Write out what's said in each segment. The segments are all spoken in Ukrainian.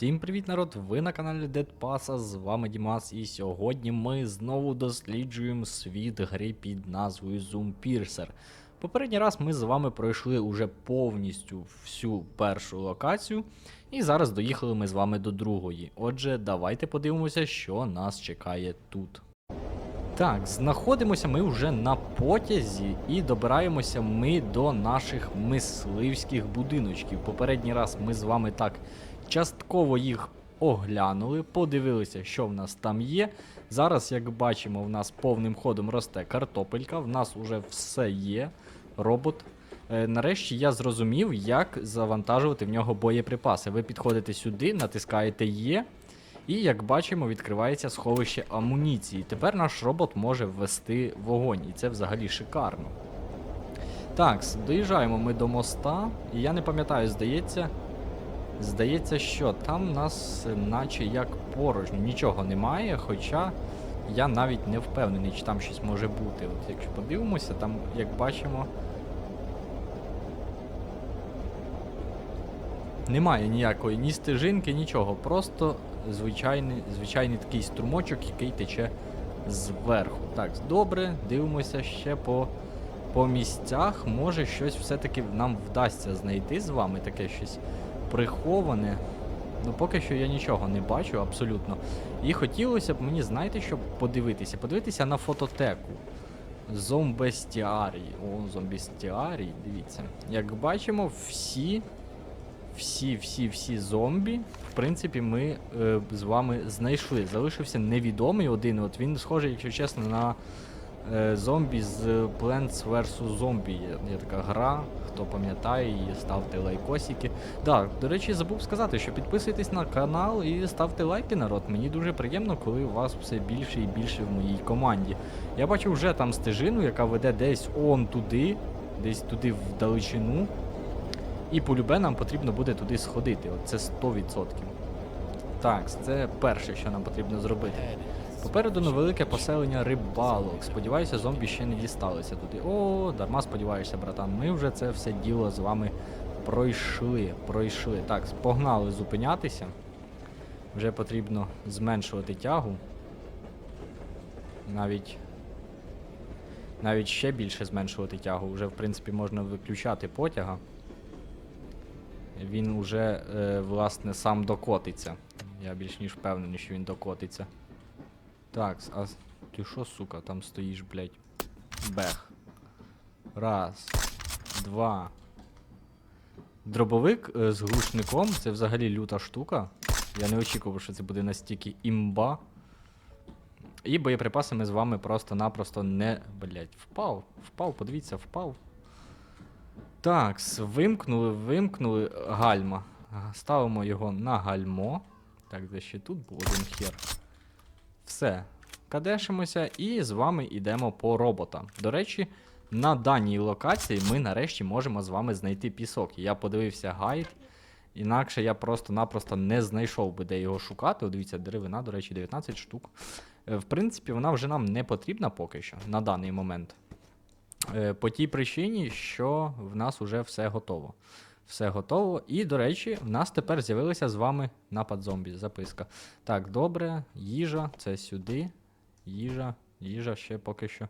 Всім привіт, народ! Ви на каналі Pass, з вами Дімас, і сьогодні ми знову досліджуємо світ гри під назвою Zoom Piercer. Попередній раз ми з вами пройшли уже повністю всю першу локацію, і зараз доїхали ми з вами до другої. Отже, давайте подивимося, що нас чекає тут. Так, знаходимося ми вже на потязі і добираємося ми до наших мисливських будиночків. Попередній раз ми з вами так частково їх оглянули, подивилися, що в нас там є. Зараз, як бачимо, в нас повним ходом росте картопелька, в нас уже все є. Робот. Е, Нарешті я зрозумів, як завантажувати в нього боєприпаси. Ви підходите сюди, натискаєте Є. І як бачимо, відкривається сховище амуніції. Тепер наш робот може ввести вогонь, і це взагалі шикарно. Так, доїжджаємо ми до моста, і я не пам'ятаю, здається. Здається, що там нас е, наче як порожньо, нічого немає, хоча я навіть не впевнений, чи там щось може бути. От якщо подивимося, там, як бачимо. Немає ніякої ні стежинки, нічого. Просто звичайний, звичайний такий струмочок, який тече зверху. Так, добре, дивимося ще по, по місцях. Може щось все-таки нам вдасться знайти з вами, таке щось приховане. Ну, поки що я нічого не бачу абсолютно. І хотілося б мені, знаєте, щоб подивитися? Подивитися на фототеку. Зомбестіарій. О, зомбестіарій, дивіться. Як бачимо, всі всі, всі, всі зомбі, в принципі, ми е, з вами знайшли. Залишився невідомий один. От він схожий, якщо чесно, на зомбі з Plants vs. Zombie. Є, така гра. Хто пам'ятає її, ставте лайкосики. Так, до речі, забув сказати, що підписуйтесь на канал і ставте лайки, народ. Мені дуже приємно, коли вас все більше і більше в моїй команді. Я бачу вже там стежину, яка веде десь он туди, десь туди в далечину. І полюбе нам потрібно буде туди сходити. От це 100%. Так, це перше, що нам потрібно зробити. Попереду невелике поселення рибалок. Сподіваюся, зомбі ще не дісталися туди. О, дарма сподіваєшся, братан. Ми вже це все діло з вами пройшли. Пройшли. Так, погнали зупинятися. Вже потрібно зменшувати тягу. Навіть. Навіть ще більше зменшувати тягу. Вже, в принципі, можна виключати потяга він уже, е, власне, сам докотиться. Я більш ніж впевнений, що він докотиться. Так, а ти що, сука, там стоїш, блядь? Бех. Раз. Два. Дробовик е, з глушником це взагалі люта штука. Я не очікував, що це буде настільки імба. І боєприпаси ми з вами просто-напросто не. Блять, впав. Впав, подивіться, впав. Так, вимкнули, вимкнули гальма. Ставимо його на гальмо. Так, де ще тут був один хер. Все. Кадешимося і з вами йдемо по робота. До речі, на даній локації ми нарешті можемо з вами знайти пісок. Я подивився гайд. Інакше я просто-напросто не знайшов би, де його шукати. Дивіться, деревина, до речі, 19 штук. Е, В принципі, вона вже нам не потрібна поки що на даний момент. Е, По тій причині, що в нас вже все готово. Все готово. І, до речі, в нас тепер з'явилася з вами напад зомбі. Записка. Так, добре, їжа, це сюди. Їжа, їжа ще поки що.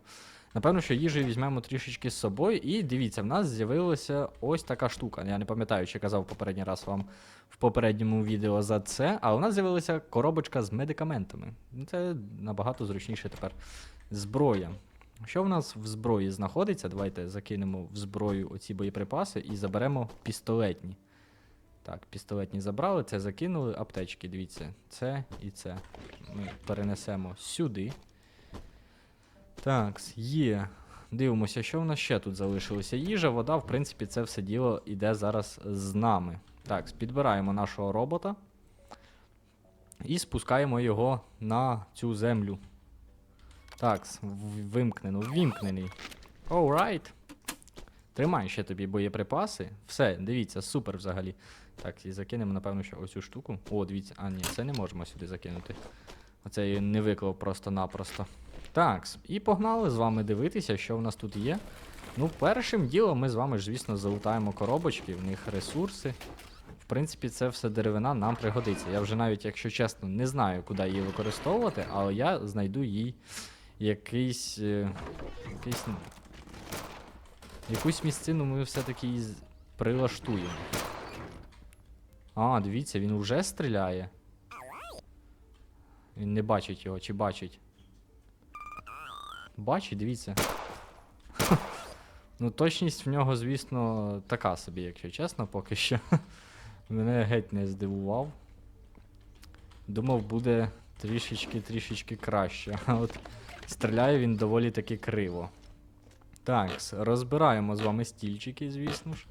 Напевно, що їжу візьмемо трішечки з собою. І дивіться, в нас з'явилася ось така штука. Я не пам'ятаю, чи казав попередній раз вам в попередньому відео за це. А у нас з'явилася коробочка з медикаментами. Це набагато зручніше тепер. Зброя. Що в нас в зброї знаходиться? Давайте закинемо в зброю оці боєприпаси і заберемо пістолетні. Так, пістолетні забрали, це закинули. Аптечки, дивіться, це і це. Ми перенесемо сюди. Так, є. Дивимося, що в нас ще тут залишилося. Їжа, вода, в принципі, це все діло іде зараз з нами. Так, підбираємо нашого робота і спускаємо його на цю землю. Так, вимкнено, ввімкнений. Alright. Тримай ще тобі боєприпаси. Все, дивіться, супер взагалі. Так, і закинемо, напевно, що ось цю штуку. О, дивіться, а ні, це не можемо сюди закинути. Оце я не виклав просто-напросто. Так, і погнали з вами дивитися, що в нас тут є. Ну, першим ділом ми з вами ж, звісно, залутаємо коробочки, в них ресурси. В принципі, це все деревина нам пригодиться. Я вже навіть, якщо чесно, не знаю, куди її використовувати, але я знайду їй якийсь. е, якийсь якусь місцину ми все-таки прилаштуємо. А, дивіться, він вже стріляє. Він не бачить його, чи бачить? Бачить, дивіться. Ну, точність в нього, звісно, така собі, якщо чесно, поки що. Мене геть не здивував. Думав, буде трішечки-трішечки краще. А от стріляє він доволі таки криво. Так, розбираємо з вами стільчики, звісно ж.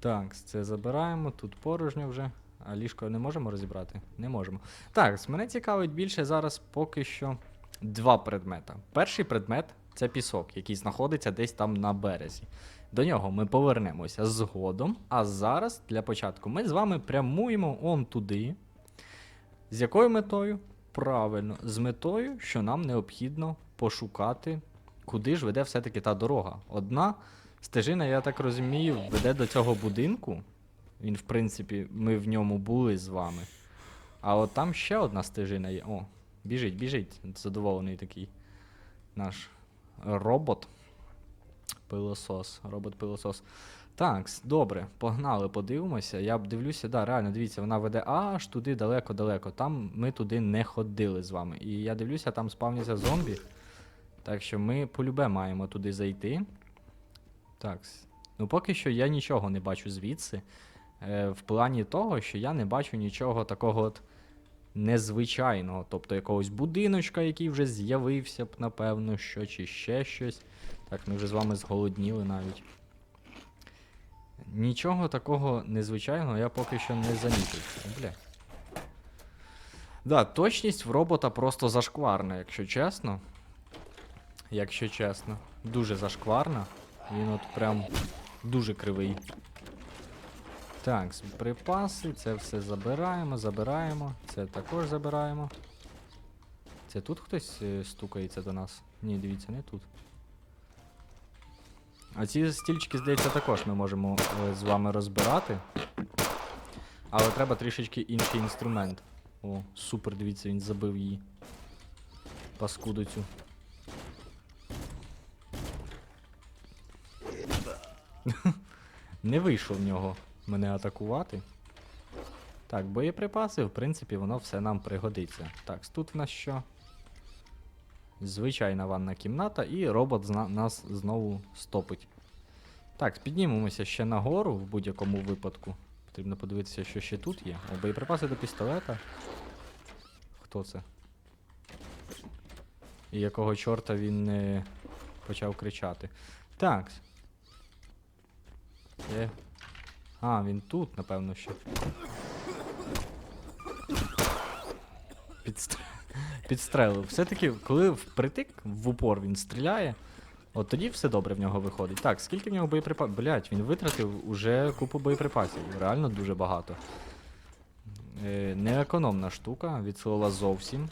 Так, це забираємо, тут порожньо вже. А ліжко не можемо розібрати? Не можемо. Так, мене цікавить більше зараз поки що два предмета. Перший предмет це пісок, який знаходиться десь там на березі. До нього ми повернемося згодом. А зараз для початку ми з вами прямуємо он туди. З якою метою? Правильно, з метою, що нам необхідно пошукати, куди ж веде все-таки та дорога. Одна стежина, я так розумію, веде до цього будинку. Він, в принципі, ми в ньому були з вами. А от там ще одна стежина є. О, біжить, біжить. Задоволений такий наш робот. Пилосос. Робот-пилосос. Так, добре, погнали, подивимося. Я б дивлюся, да, реально, дивіться, вона веде аж туди далеко-далеко. Там ми туди не ходили з вами. І я дивлюся, там спавняться зомбі. Так що ми полюбе маємо туди зайти. Так. Ну, поки що я нічого не бачу звідси. Е, в плані того, що я не бачу нічого такого от незвичайного. Тобто якогось будиночка, який вже з'явився б, напевно, що, чи ще щось. Так, ми вже з вами зголодніли навіть. Нічого такого незвичайного я поки що не замітив. Бля. Да, точність в робота просто зашкварна, якщо чесно. Якщо чесно. Дуже зашкварна. Він от прям дуже кривий. Так, припаси, це все забираємо, забираємо. Це також забираємо. Це тут хтось е, стукається до нас? Ні, дивіться, не тут. А ці стільчики, здається, також ми можемо е, з вами розбирати. Але треба трішечки інший інструмент. О, супер, дивіться, він забив її. Паскуду цю. Не вийшло в нього мене атакувати. Так, боєприпаси, в принципі, воно все нам пригодиться. Так, тут в нас що? Звичайна ванна кімната, і робот нас знову стопить. Так, піднімемося ще нагору в будь-якому випадку. Потрібно подивитися, що ще тут є. О, боєприпаси до пістолета. Хто це? І якого чорта він не почав кричати. Так. Де? А, він тут, напевно, ще. Підстр... Підстрелив. Все-таки, коли впритик в упор він стріляє, от тоді все добре в нього виходить. Так, скільки в нього боєприпасів? Блять, він витратив уже купу боєприпасів. Реально дуже багато. Е, неекономна штука, від слова зовсім.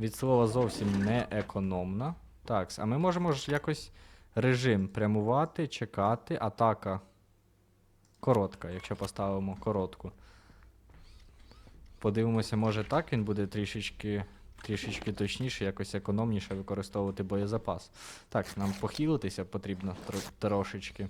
Від слова зовсім не економна. Так, а ми можемо ж якось режим прямувати, чекати, атака. Коротка, якщо поставимо коротку. Подивимося, може так він буде трішечки, трішечки точніше, якось економніше використовувати боєзапас. Так, нам похилитися потрібно трошечки.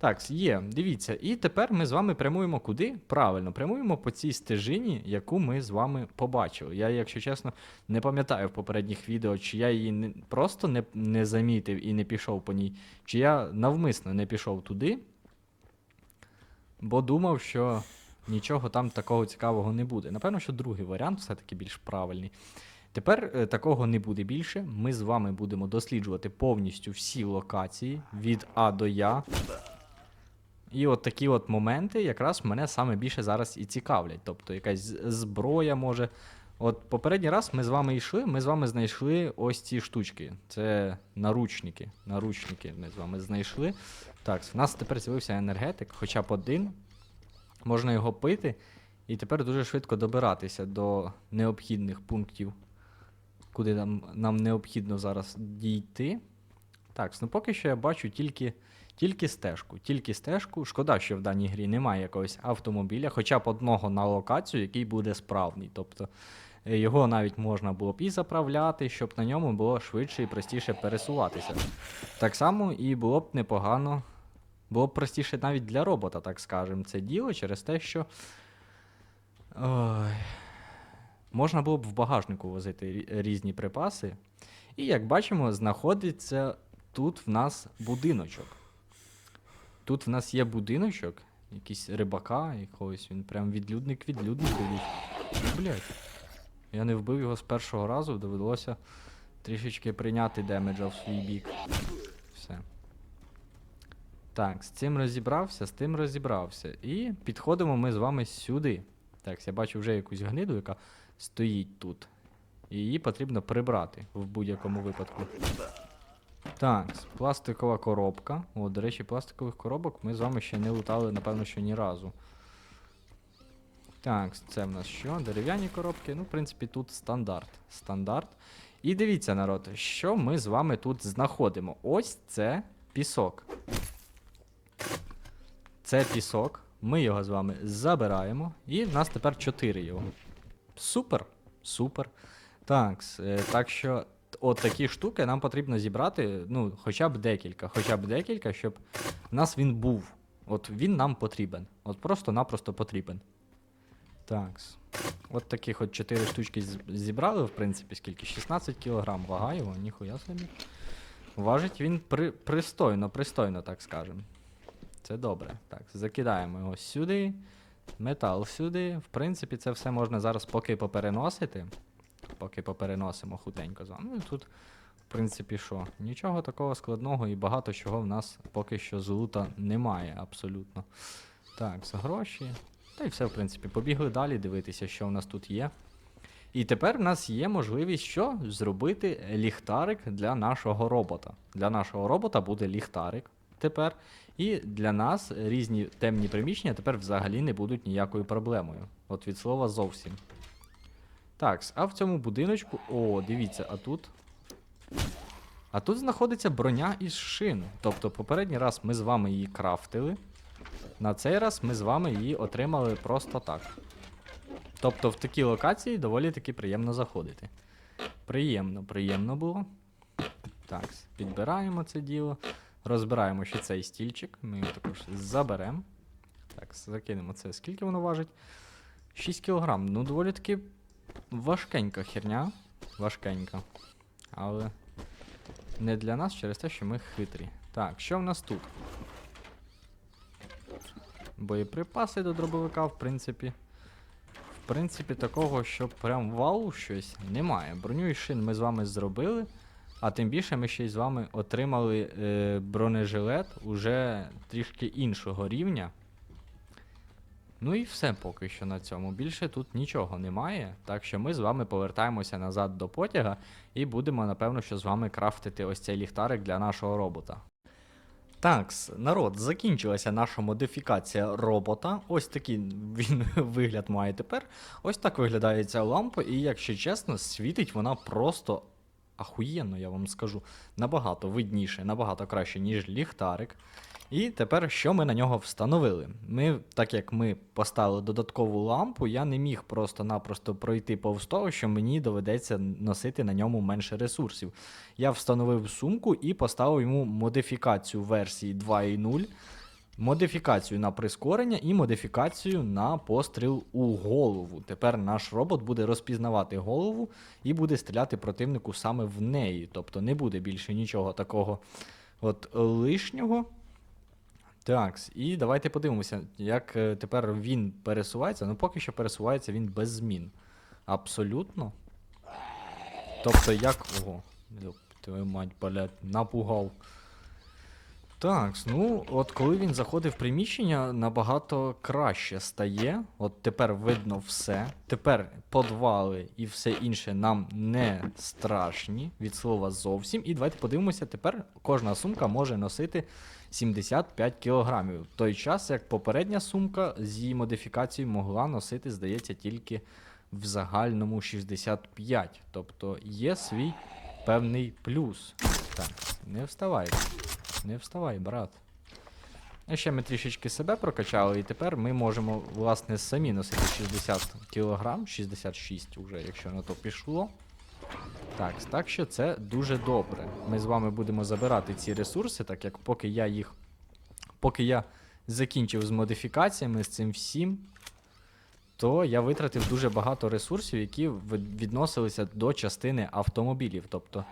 Так, є, дивіться. І тепер ми з вами прямуємо куди? Правильно, прямуємо по цій стежині, яку ми з вами побачили. Я, якщо чесно, не пам'ятаю в попередніх відео, чи я її не, просто не, не замітив і не пішов по ній, чи я навмисно не пішов туди, бо думав, що нічого там такого цікавого не буде. Напевно, що другий варіант все-таки більш правильний. Тепер е, такого не буде більше. Ми з вами будемо досліджувати повністю всі локації від А до Я. І от такі от моменти якраз мене саме більше зараз і цікавлять. Тобто якась зброя може. От попередній раз ми з вами йшли, ми з вами знайшли ось ці штучки. Це наручники. Наручники ми з вами знайшли. Так, в нас тепер з'явився енергетик, хоча б один. Можна його пити, і тепер дуже швидко добиратися до необхідних пунктів, куди нам, нам необхідно зараз дійти. Так, ну поки що я бачу тільки, Тільки стежку, тільки стежку. Шкода, що в даній грі немає якогось автомобіля, хоча б одного на локацію, який буде справний. Тобто е, його навіть можна було б і заправляти, щоб на ньому було швидше і простіше пересуватися. Так само і було б непогано, було б простіше навіть для робота, так скажемо, це діло через те, що. Ой, можна було б в багажнику возити різні припаси. І як бачимо, знаходиться тут в нас будиночок. Тут в нас є будиночок, якийсь рибака якогось, він прям відлюдник відлюдник ходить. Блять. Я не вбив його з першого разу, довелося трішечки прийняти демеджа в свій бік. Все. Так, з цим розібрався, з тим розібрався. І підходимо ми з вами сюди. Так, я бачу вже якусь гниду, яка стоїть тут. І її потрібно прибрати в будь-якому випадку. Так, пластикова коробка. О, до речі, пластикових коробок ми з вами ще не лутали, напевно, що ні разу. Так, це в нас що? Дерев'яні коробки. Ну, в принципі, тут стандарт. Стандарт. І дивіться, народ, що ми з вами тут знаходимо. Ось це пісок. Це пісок. Ми його з вами забираємо. І в нас тепер 4 його. Супер. Супер. Так, е, так що от такі штуки нам потрібно зібрати, ну, хоча б декілька, хоча б декілька, щоб в нас він був. От він нам потрібен. От просто-напросто потрібен. Так. От таких от 4 штучки зібрали, в принципі, скільки? 16 кілограм вага його, ніхуя собі. Важить він при, пристойно, пристойно, так скажемо. Це добре. Так, закидаємо його сюди. Метал сюди. В принципі, це все можна зараз поки попереносити. Поки попереносимо хутенько з вами. Ну тут, в принципі, що? Нічого такого складного і багато чого в нас поки що з немає абсолютно. Так, за гроші. Та й все, в принципі, побігли далі дивитися, що в нас тут є. І тепер в нас є можливість що? Зробити ліхтарик для нашого робота. Для нашого робота буде ліхтарик тепер. І для нас різні темні приміщення тепер взагалі не будуть ніякою проблемою. От від слова зовсім. Так, а в цьому будиночку. О, дивіться, а тут. А тут знаходиться броня із шин. Тобто, попередній раз ми з вами її крафтили. На цей раз ми з вами її отримали просто так. Тобто в такі локації доволі таки приємно заходити. Приємно, приємно було. Так, підбираємо це діло. Розбираємо ще цей стільчик. Ми його також заберемо. Так, закинемо це. Скільки воно важить? 6 кг. Ну, доволі таки важкенька херня. Важкенька. Але не для нас через те, що ми хитрі. Так, що в нас тут? Боєприпаси до дробовика, в принципі. В принципі, такого, що прям вау щось немає. Броню і шин ми з вами зробили. А тим більше ми ще й з вами отримали е, бронежилет уже трішки іншого рівня. Ну і все поки що на цьому. Більше тут нічого немає. Так що ми з вами повертаємося назад до потяга і будемо, напевно, що з вами крафтити ось цей ліхтарик для нашого робота. Так, народ, закінчилася наша модифікація робота. Ось такий він вигляд має тепер. Ось так виглядає ця лампа, і якщо чесно, світить вона просто ахуєнно, я вам скажу. Набагато видніше, набагато краще, ніж ліхтарик. І тепер що ми на нього встановили? Ми, так як ми поставили додаткову лампу, я не міг просто-напросто пройти повз того, що мені доведеться носити на ньому менше ресурсів. Я встановив сумку і поставив йому модифікацію версії 2.0, модифікацію на прискорення і модифікацію на постріл у голову. Тепер наш робот буде розпізнавати голову і буде стріляти противнику саме в неї. Тобто не буде більше нічого такого от лишнього. Так, і давайте подивимося, як е, тепер він пересувається. Ну, поки що пересувається він без змін. Абсолютно. Тобто, як. Ого, твою мать, блядь, напугав. Так, ну, от коли він заходить в приміщення, набагато краще стає. От тепер видно все. Тепер подвали і все інше нам не страшні від слова зовсім. І давайте подивимося, тепер кожна сумка може носити 75 кілограмів. В той час, як попередня сумка з її модифікацією могла носити, здається, тільки в загальному 65. Тобто є свій певний плюс. Так, не вставай. Не вставай, брат. Ще ми трішечки себе прокачали, і тепер ми можемо, власне, самі носити 60 кг, 66 уже, якщо на то пішло. Так, так що це дуже добре. Ми з вами будемо забирати ці ресурси, так як поки я їх. Поки я закінчив з модифікаціями, з цим всім, то я витратив дуже багато ресурсів, які відносилися до частини автомобілів. Тобто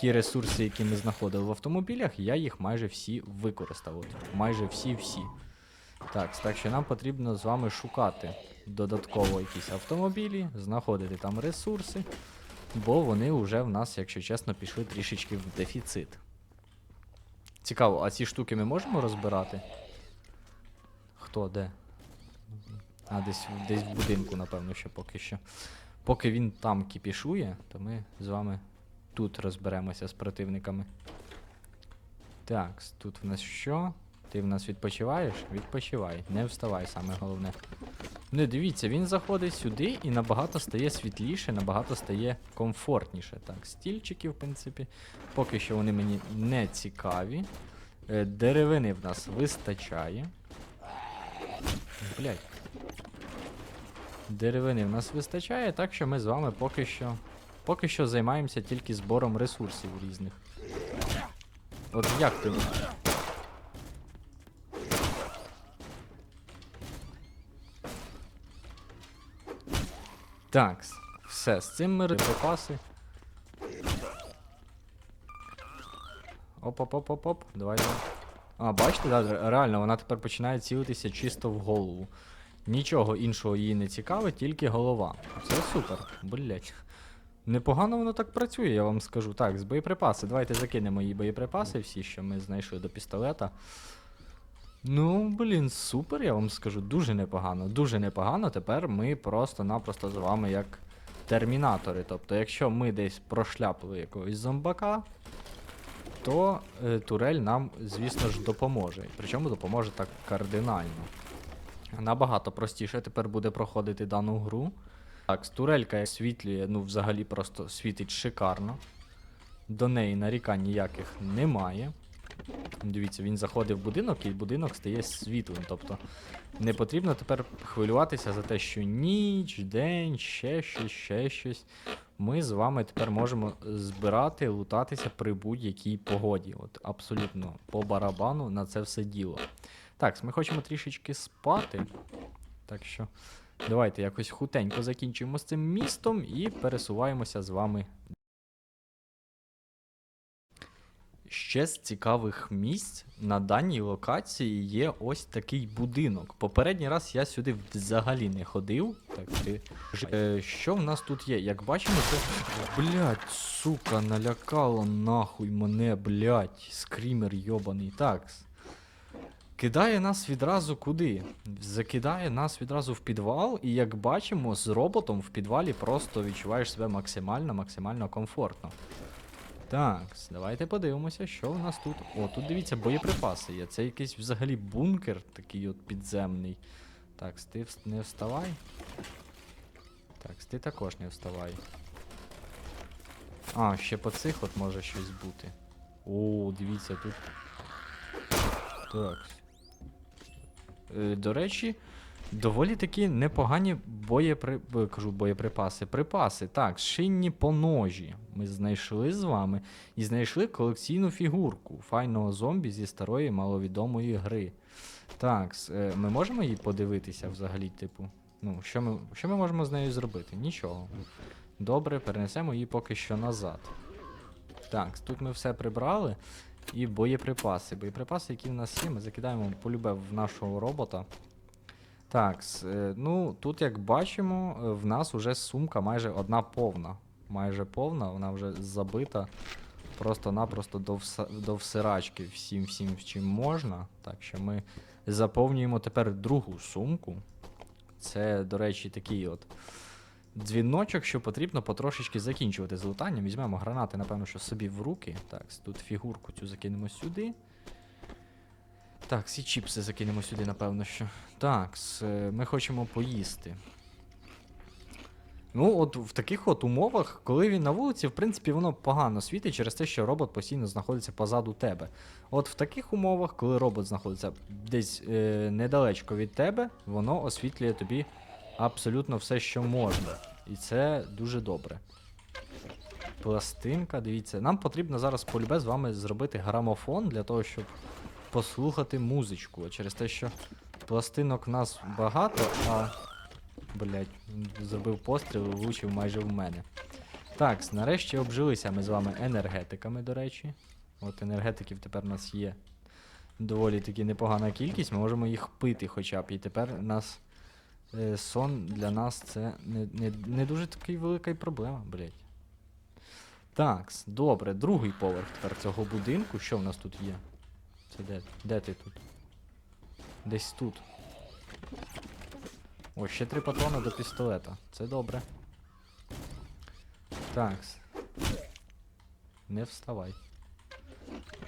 ті ресурси, які ми знаходили в автомобілях, я їх майже всі використав. От, майже всі-всі. Так, так що нам потрібно з вами шукати додатково якісь автомобілі, знаходити там ресурси, бо вони вже в нас, якщо чесно, пішли трішечки в дефіцит. Цікаво, а ці штуки ми можемо розбирати? Хто де? А, десь, десь в будинку, напевно, ще поки що. Поки він там кіпішує, то ми з вами тут розберемося з противниками. Так, тут в нас що? Ти в нас відпочиваєш? Відпочивай. Не вставай, саме головне. Не дивіться, він заходить сюди і набагато стає світліше, набагато стає комфортніше. Так, стільчики, в принципі. Поки що вони мені не цікаві. Е, Деревини в нас вистачає. Блять. Деревини в нас вистачає, так що ми з вами поки що. Поки що займаємося тільки збором ресурсів різних. От як ти. Так, все, з цим ми припаси. Оп-оп-оп-оп-оп. Давай. давай. А, бачите, да, реально, вона тепер починає цілитися чисто в голову. Нічого іншого її не цікавить, тільки голова. Це супер. Блять. Непогано воно так працює, я вам скажу. Так, з боєприпаси. Давайте закинемо її боєприпаси, всі, що ми знайшли до пістолета. Ну, блін, супер, я вам скажу. Дуже непогано. Дуже непогано. Тепер ми просто-напросто з вами як термінатори. Тобто, якщо ми десь прошляпили якогось зомбака, то е, турель нам, звісно ж, допоможе. Причому допоможе так кардинально. Набагато простіше тепер буде проходити дану гру. Так, турелька освітлює, ну, взагалі просто світить шикарно. До неї нарікань ніяких немає. Дивіться, він заходить в будинок і будинок стає світлим. Тобто не потрібно тепер хвилюватися за те, що ніч, день, ще щось, ще щось. Ми з вами тепер можемо збирати, лутатися при будь-якій погоді. От абсолютно по барабану на це все діло. Так, ми хочемо трішечки спати. Так що давайте якось хутенько закінчимо з цим містом і пересуваємося з вами. Ще з цікавих місць на даній локації є ось такий будинок. Попередній раз я сюди взагалі не ходив. Так, ти... Е, що в нас тут є? Як бачимо, це. Блять, сука, налякало нахуй мене, блять. Скрімер йобаний. Так. Кидає нас відразу куди? Закидає нас відразу в підвал, і як бачимо, з роботом в підвалі просто відчуваєш себе максимально, максимально комфортно. Так, давайте подивимося, що в нас тут. О, тут дивіться, боєприпаси є. Це якийсь взагалі бункер, такий от підземний. Так, ти не вставай. Так, ти також не вставай. А, ще по цих от може щось бути. О, дивіться, тут. Так. Е, до речі, доволі такі непогані боєпри... кажу, боєприпаси. Припаси. Так, шинні поножі. Ми знайшли з вами і знайшли колекційну фігурку файного зомбі зі старої маловідомої гри. Так, е, ми можемо її подивитися взагалі, типу. Ну, що ми, що ми можемо з нею зробити? Нічого. Добре, перенесемо її поки що назад. Так, тут ми все прибрали. І боєприпаси. Боєприпаси, які в нас є, ми закидаємо полюбе в нашого робота. Так, е, ну тут, як бачимо, е, в нас вже сумка майже одна повна. Майже повна, вона вже забита просто-напросто до, вса- до всирачки всім, всім, чим можна. Так що ми заповнюємо тепер другу сумку. Це, до речі, такий от дзвіночок, що потрібно потрошечки закінчувати з. Візьмемо гранати, напевно, що собі в руки. Так, тут фігурку цю закинемо сюди. Так, всі чіпси закинемо сюди, напевно, що. Так, е, ми хочемо поїсти. Ну, от в таких от умовах, коли він на вулиці, в принципі, воно погано світить через те, що робот постійно знаходиться позаду тебе. От в таких умовах, коли робот знаходиться десь е, недалечко від тебе, воно освітлює тобі абсолютно все, що можна. І це дуже добре. Пластинка, дивіться. Нам потрібно зараз полюбе з вами зробити грамофон для того, щоб послухати музичку. От Через те, що пластинок в нас багато, а. Блять, зробив постріл і влучив майже в мене. Так, нарешті обжилися ми з вами енергетиками, до речі. От енергетиків тепер у нас є доволі таки непогана кількість, ми можемо їх пити хоча б. І тепер нас е, сон для нас це не, не, не дуже такий велика проблема, блять. Так, добре, другий поверх тепер цього будинку. Що в нас тут є? Це де? Де ти тут? Десь тут. О, ще три патрони до пістолета. Це добре. Так. Не вставай.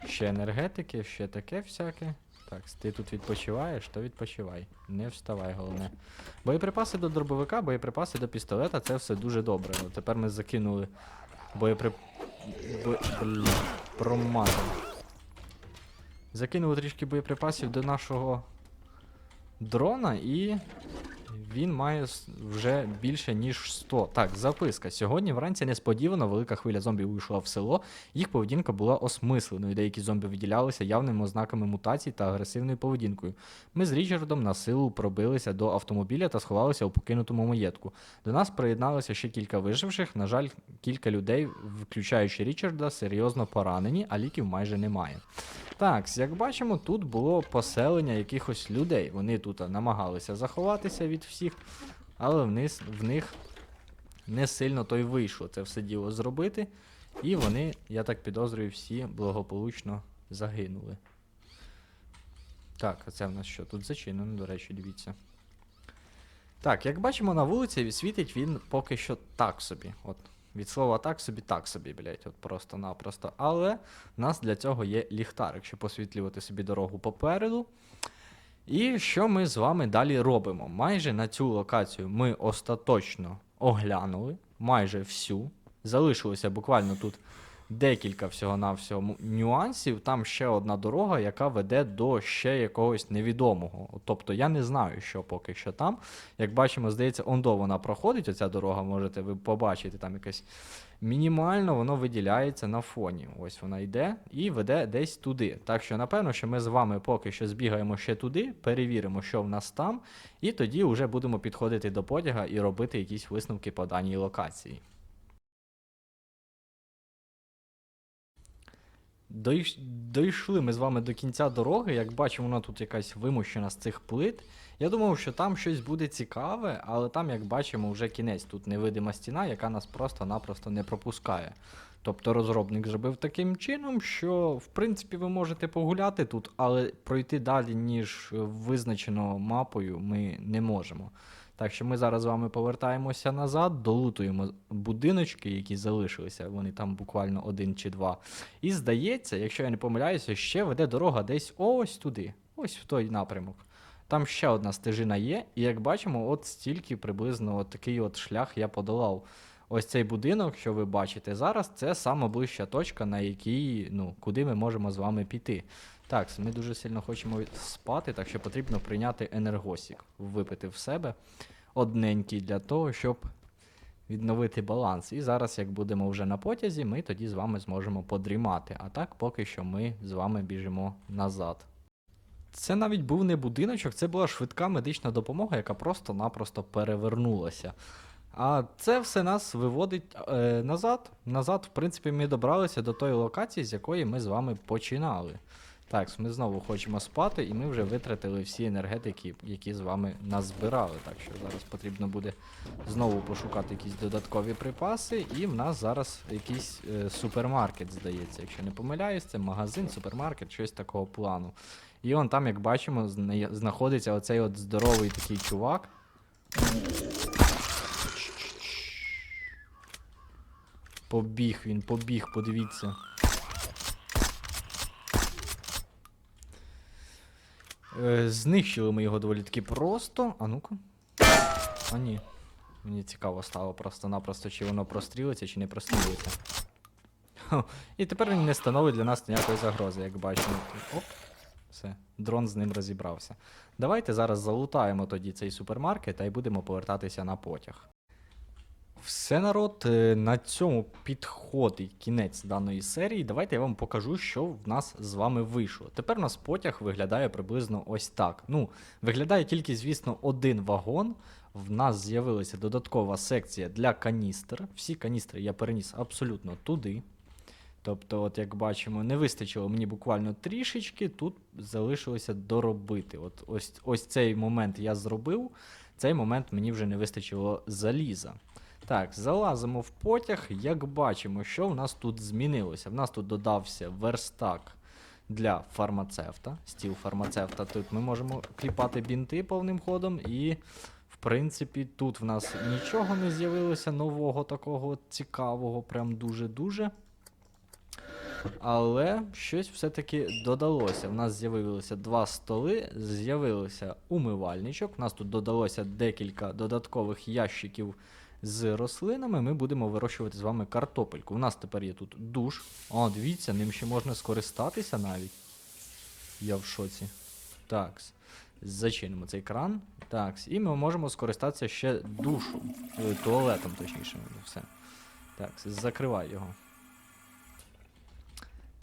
Ще енергетики, ще таке всяке. Так, ти тут відпочиваєш, то відпочивай. Не вставай, головне. Боєприпаси до дробовика, боєприпаси до пістолета це все дуже добре. Тепер ми закинули боєприп... Бо... Промазав. Закинули трішки боєприпасів до нашого дрона і він має вже більше ніж 100. Так, записка. Сьогодні вранці несподівано велика хвиля зомбів вийшла в село. Їх поведінка була осмисленою. Деякі зомбі виділялися явними ознаками мутацій та агресивною поведінкою. Ми з Річардом на силу пробилися до автомобіля та сховалися у покинутому маєтку. До нас приєдналося ще кілька виживших. На жаль, кілька людей, включаючи Річарда, серйозно поранені, а ліків майже немає. Так, як бачимо, тут було поселення якихось людей. Вони тут намагалися заховатися від всіх, але вниз, в них не сильно то й вийшло це все діло зробити. І вони, я так підозрюю, всі благополучно загинули. Так, а це в нас що? Тут зачинено, до речі, дивіться. Так, як бачимо, на вулиці світить він поки що так собі. От, від слова так собі, так собі, блять, от просто-напросто. Але в нас для цього є ліхтарик, щоб освітлювати собі дорогу попереду. І що ми з вами далі робимо? Майже на цю локацію ми остаточно оглянули, майже всю. Залишилося буквально тут декілька всього-навсього нюансів. Там ще одна дорога, яка веде до ще якогось невідомого. Тобто я не знаю, що поки що там. Як бачимо, здається, ондо вона проходить, оця дорога, можете ви побачити, там якесь мінімально воно виділяється на фоні. Ось вона йде і веде десь туди. Так що, напевно, що ми з вами поки що збігаємо ще туди, перевіримо, що в нас там, і тоді вже будемо підходити до потяга і робити якісь висновки по даній локації. Дойш- Дійшли ми з вами до кінця дороги. Як бачимо, вона тут якась вимощена з цих плит. Я думав, що там щось буде цікаве, але там, як бачимо, вже кінець. Тут невидима стіна, яка нас просто-напросто не пропускає. Тобто розробник зробив таким чином, що в принципі ви можете погуляти тут, але пройти далі, ніж визначено мапою, ми не можемо. Так що ми зараз з вами повертаємося назад, долутуємо будиночки, які залишилися, вони там буквально один чи два. І здається, якщо я не помиляюся, ще веде дорога десь ось туди, ось в той напрямок. Там ще одна стежина є, і як бачимо, от стільки приблизно от такий от шлях я подолав. Ось цей будинок, що ви бачите зараз, це сама ближча точка, на якій, ну, куди ми можемо з вами піти. Так, ми дуже сильно хочемо спати, так що потрібно прийняти енергосік, випити в себе одненький для того, щоб відновити баланс. І зараз, як будемо вже на потязі, ми тоді з вами зможемо подрімати. А так, поки що ми з вами біжимо назад. Це навіть був не будиночок, це була швидка медична допомога, яка просто-напросто перевернулася. А це все нас виводить е, назад. Назад, в принципі, ми добралися до тої локації, з якої ми з вами починали. Так, ми знову хочемо спати, і ми вже витратили всі енергетики, які з вами назбирали. Так що зараз потрібно буде знову пошукати якісь додаткові припаси. І в нас зараз якийсь е, супермаркет, здається. Якщо не помиляюсь, це магазин, супермаркет, щось такого плану. І он там, як бачимо, знаходиться оцей от здоровий такий чувак. Побіг він, побіг, подивіться. Е, знищили ми його доволі таки просто. А ну-ка. А ні. Мені цікаво стало просто-напросто, чи воно прострілиться, чи не прострілиться. І тепер він не становить для нас ніякої загрози, як бачимо. Оп. Все, дрон з ним розібрався. Давайте зараз залутаємо тоді цей супермаркет та й будемо повертатися на потяг. Все, народ, е, на цьому підходить кінець даної серії. Давайте я вам покажу, що в нас з вами вийшло. Тепер у нас потяг виглядає приблизно ось так. Ну, виглядає тільки, звісно, один вагон. В нас з'явилася додаткова секція для каністр. Всі каністри я переніс абсолютно туди. Тобто, от як бачимо, не вистачило мені буквально трішечки, тут залишилося доробити. От ось, ось цей момент я зробив, цей момент мені вже не вистачило заліза. Так, залазимо в потяг. Як бачимо, що в нас тут змінилося? В нас тут додався верстак для фармацевта, стіл фармацевта. Тут ми можемо кліпати бінти повним ходом, і, в принципі, тут в нас нічого не з'явилося нового такого цікавого, прям дуже-дуже. Але щось все-таки додалося. У нас з'явилися два столи, з'явився умивальничок. У нас тут додалося декілька додаткових ящиків з рослинами. Ми будемо вирощувати з вами картопельку. У нас тепер є тут душ. О, дивіться, ним ще можна скористатися навіть. Я в шоці. Так. Зачинимо цей кран. Так, і ми можемо скористатися ще душу. е, Туалетом, точніше. Все. Так, закривай його.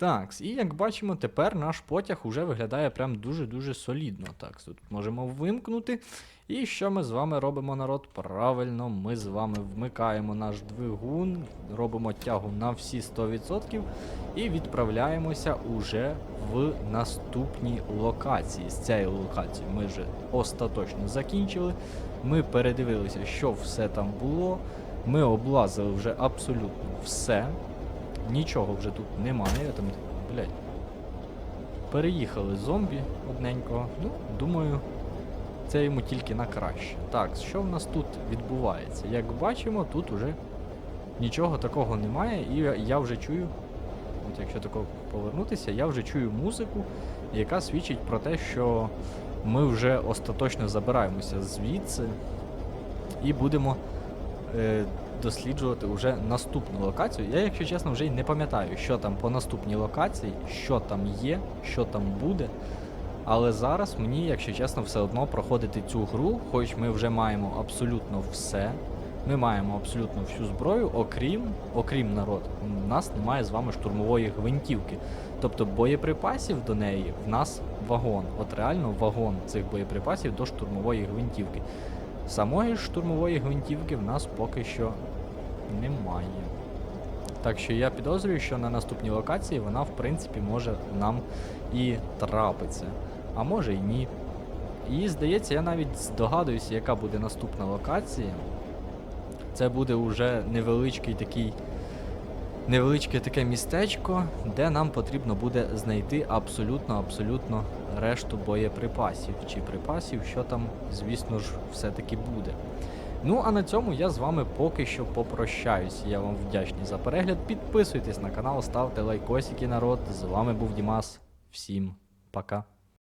Так, і як бачимо, тепер наш потяг уже виглядає прям дуже-дуже солідно. Так, тут можемо вимкнути. І що ми з вами робимо, народ? Правильно, ми з вами вмикаємо наш двигун, робимо тягу на всі 100% і відправляємося уже в наступні локації. З цією локацією ми вже остаточно закінчили. Ми передивилися, що все там було. Ми облазили вже абсолютно все. Нічого вже тут немає. Там, блядь. Переїхали зомбі одненького. Ну, думаю, це йому тільки на краще. Так, що в нас тут відбувається? Як бачимо, тут уже нічого такого немає, і я- вже чую. От якщо тако повернутися, я вже чую музику, яка свідчить про те, що ми вже остаточно забираємося звідси і будемо е, досліджувати вже наступну локацію. Я, якщо чесно, вже й не пам'ятаю, що там по наступній локації, що там є, що там буде. Але зараз мені, якщо чесно, все одно проходити цю гру, хоч ми вже маємо абсолютно все. Ми маємо абсолютно всю зброю, окрім, окрім народ, у нас немає з вами штурмової гвинтівки. Тобто боєприпасів до неї в нас вагон. От реально вагон цих боєприпасів до штурмової гвинтівки. Самої штурмової гвинтівки в нас поки що немає. Так що я підозрюю, що на наступній локації вона, в принципі, може нам і трапиться. А може і ні. І здається, я навіть здогадуюся, яка буде наступна локація. Це буде уже невеличкий такий. Невеличке таке містечко, де нам потрібно буде знайти абсолютно-абсолютно решту боєприпасів чи припасів, що там, звісно ж, все-таки буде. Ну, а на цьому я з вами поки що попрощаюсь. Я вам вдячний за перегляд. Підписуйтесь на канал, ставте лайкосики, народ. З вами був Дімас. Всім пока.